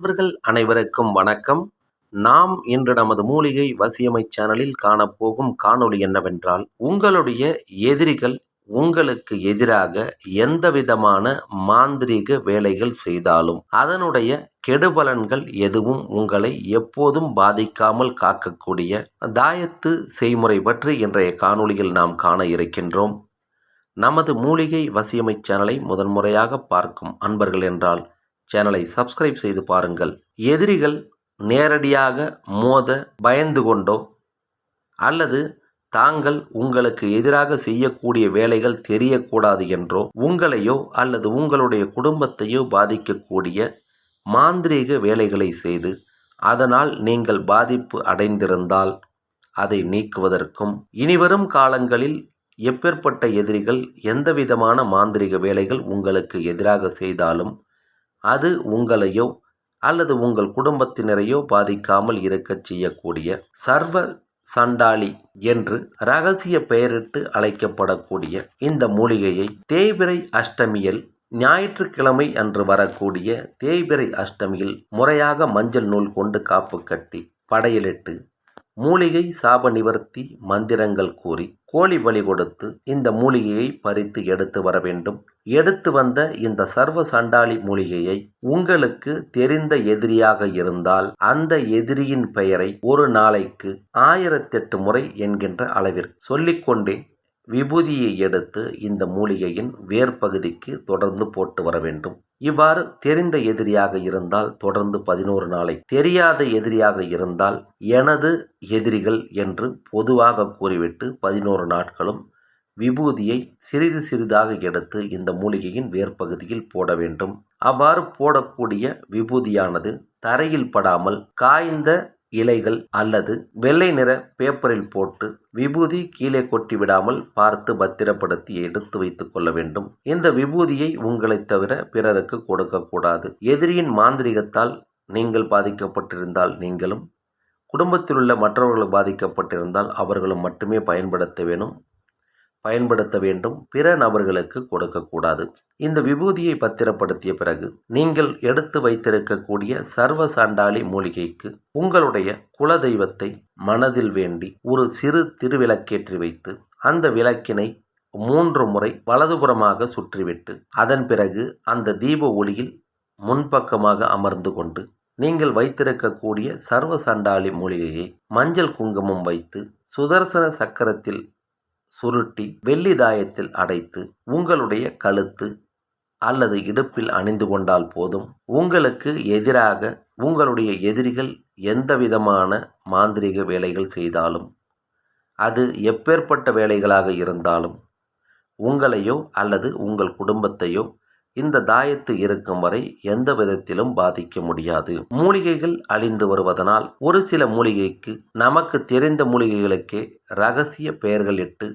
நண்பர்கள் அனைவருக்கும் வணக்கம். நாம் இன்று நமது மூலிகை வசியமை சேனலில் காணப்போகும் காணொளி என்னவென்றால் உங்களுடைய எதிரிகள் உங்களுக்கு எதிராக எந்த விதமான மாந்திரீக வேலைகள் செய்தாலும் அதனுடைய கெடுபலன்கள் எதுவும் உங்களை எப்போதும் பாதிக்காமல் காக்கக்கூடிய தாயத்து செய்முறை பற்றி இன்றைய காணொளியில் நாம் காண இருக்கின்றோம். நமது மூலிகை வசியமை சேனலை முதன்முறையாக பார்க்கும் அன்பர்கள் என்றால் சேனலை சப்ஸ்கிரைப் செய்து பாருங்கள். எதிரிகள் நேரடியாக மோத பயந்து கொண்டோ அல்லது தாங்கள் உங்களுக்கு எதிராக செய்யக்கூடிய வேலைகள் தெரியக்கூடாது என்றோ உங்களையோ அல்லது உங்களுடைய குடும்பத்தையோ பாதிக்கக்கூடிய மாந்திரீக வேலைகளை செய்து அதனால் நீங்கள் பாதிப்பு அடைந்திருந்தால் அதை நீக்குவதற்கும் இனிவரும் காலங்களில் எப்பேற்பட்ட எதிரிகள் எந்தவிதமான மாந்திரிக வேலைகள் உங்களுக்கு எதிராக செய்தாலும் அது உங்களையோ அல்லது உங்கள் குடும்பத்தினரையோ பாதிக்காமல் இருக்கச் செய்யக்கூடிய சர்வ சண்டாளி என்று ரகசிய பெயரிட்டு அழைக்கப்படக்கூடிய இந்த மூலிகையை தேய்பிரை அஷ்டமியில் ஞாயிற்றுக்கிழமை அன்று வரக்கூடிய தேய்பிரை அஷ்டமியில் முறையாக மஞ்சள் நூல் கொண்டு காப்பு கட்டி படையலிட்டு மூலிகை சாப நிவர்த்தி மந்திரங்கள் கூறி கோழி பலி கொடுத்து இந்த மூலிகையை பறித்து எடுத்து வர வேண்டும். எடுத்து வந்த இந்த சர்வ சண்டாளி மூலிகையை உங்களுக்கு தெரிந்த எதிரியாக இருந்தால் அந்த எதிரியின் பெயரை ஒரு நாளைக்கு ஆயிரத்தெட்டு முறை என்கின்ற அளவிற்கு சொல்லிக்கொண்டே விபூதியை எடுத்து இந்த மூலிகையின் வேர் பகுதிக்கு தொடர்ந்து போட்டு வர வேண்டும். இவ்வாறு தெரிந்த எதிரியாக இருந்தால் தொடர்ந்து பதினோரு நாளை தெரியாத எதிரியாக இருந்தால் எனது எதிரிகள் என்று பொதுவாக கூறிவிட்டு பதினோரு நாட்களும் விபூதியை சிறிது சிறிதாக எடுத்து இந்த மூலிகையின் வேர்ப்பகுதியில் போட வேண்டும். அவ்வாறு போடக்கூடிய விபூதியானது தரையில் படாமல் காய்ந்த இலைகள் அல்லது வெள்ளை நிற பேப்பரில் போட்டு விபூதி கீழே கொட்டி விடாமல் பார்த்து பத்திரப்படுத்தி எடுத்து வைத்துக் கொள்ள வேண்டும். இந்த விபூதியை உங்களை தவிர பிறருக்கு கொடுக்கக்கூடாது எதிரியின் மாந்திரிகத்தால் நீங்கள் பாதிக்கப்பட்டிருந்தால் நீங்களும் குடும்பத்தில் உள்ள மற்றவர்கள் பாதிக்கப்பட்டிருந்தால் அவர்களும் மட்டுமே பயன்படுத்த வேணும். பயன்படுத்த வேண்டும். பிற நபர்களுக்கு கொடுக்கக்கூடாது. இந்த விபூதியை பத்திரப்படுத்திய பிறகு நீங்கள் எடுத்து வைத்திருக்கக்கூடிய சர்வ சாண்டாளி மூலிகைக்கு உங்களுடைய குலதெய்வத்தை மனதில் வேண்டி ஒரு சிறு திருவிளக்கேற்றி வைத்து அந்த விளக்கினை மூன்று முறை வலதுபுறமாக சுற்றிவிட்டு அதன் பிறகு அந்த தீப ஒளியில் முன்பக்கமாக அமர்ந்து கொண்டு நீங்கள் வைத்திருக்கக்கூடிய சர்வ சண்டாளி மூலிகையை மஞ்சள் குங்குமம் வைத்து சுதர்சன சக்கரத்தில் சுருட்டி வெள்ளி தாயத்தில் அடைத்து உங்களுடைய கழுத்து அல்லது இடுப்பில் அணிந்து கொண்டால் போதும். உங்களுக்கு எதிராக உங்களுடைய எதிரிகள் எந்த விதமான மாந்திரிக வேலைகள் செய்தாலும் அது எப்பேற்பட்ட வேலைகளாக இருந்தாலும் உங்களையோ அல்லது உங்கள் குடும்பத்தையோ இந்த தாயத்து இருக்கும் வரை எந்த விதத்திலும் பாதிக்க முடியாது. மூலிகைகள் அழிந்து வருவதனால் ஒரு சில மூலிகைக்கு நமக்கு தெரிந்த மூலிகைகளுக்கே ரகசிய பெயர்களிட்டு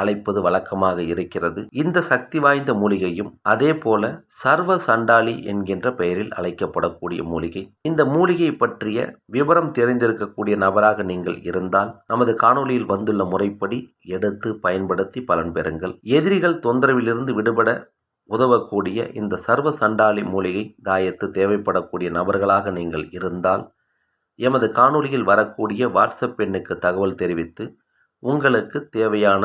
அழைப்பது வழக்கமாக இருக்கிறது. இந்த சக்தி வாய்ந்த மூலிகையும் அதே போல சர்வ சண்டாளி என்கின்ற பெயரில் அழைக்கப்படக்கூடிய மூலிகை. இந்த மூலிகை பற்றிய விவரம் தெரிந்திருக்கக்கூடிய நபராக நீங்கள் இருந்தால் நமது காணொலியில் வந்துள்ள முறைப்படி எடுத்து பயன்படுத்தி பலன் பெறுங்கள். எதிரிகள் தொந்தரவிலிருந்து விடுபட உதவக்கூடிய இந்த சர்வ சண்டாளி மூலிகை தாயத்து தேவைப்படக்கூடிய நபர்களாக நீங்கள் இருந்தால் எமது காணொலியில் வரக்கூடிய வாட்ஸ்அப் எண்ணுக்கு தகவல் தெரிவித்து உங்களுக்கு தேவையான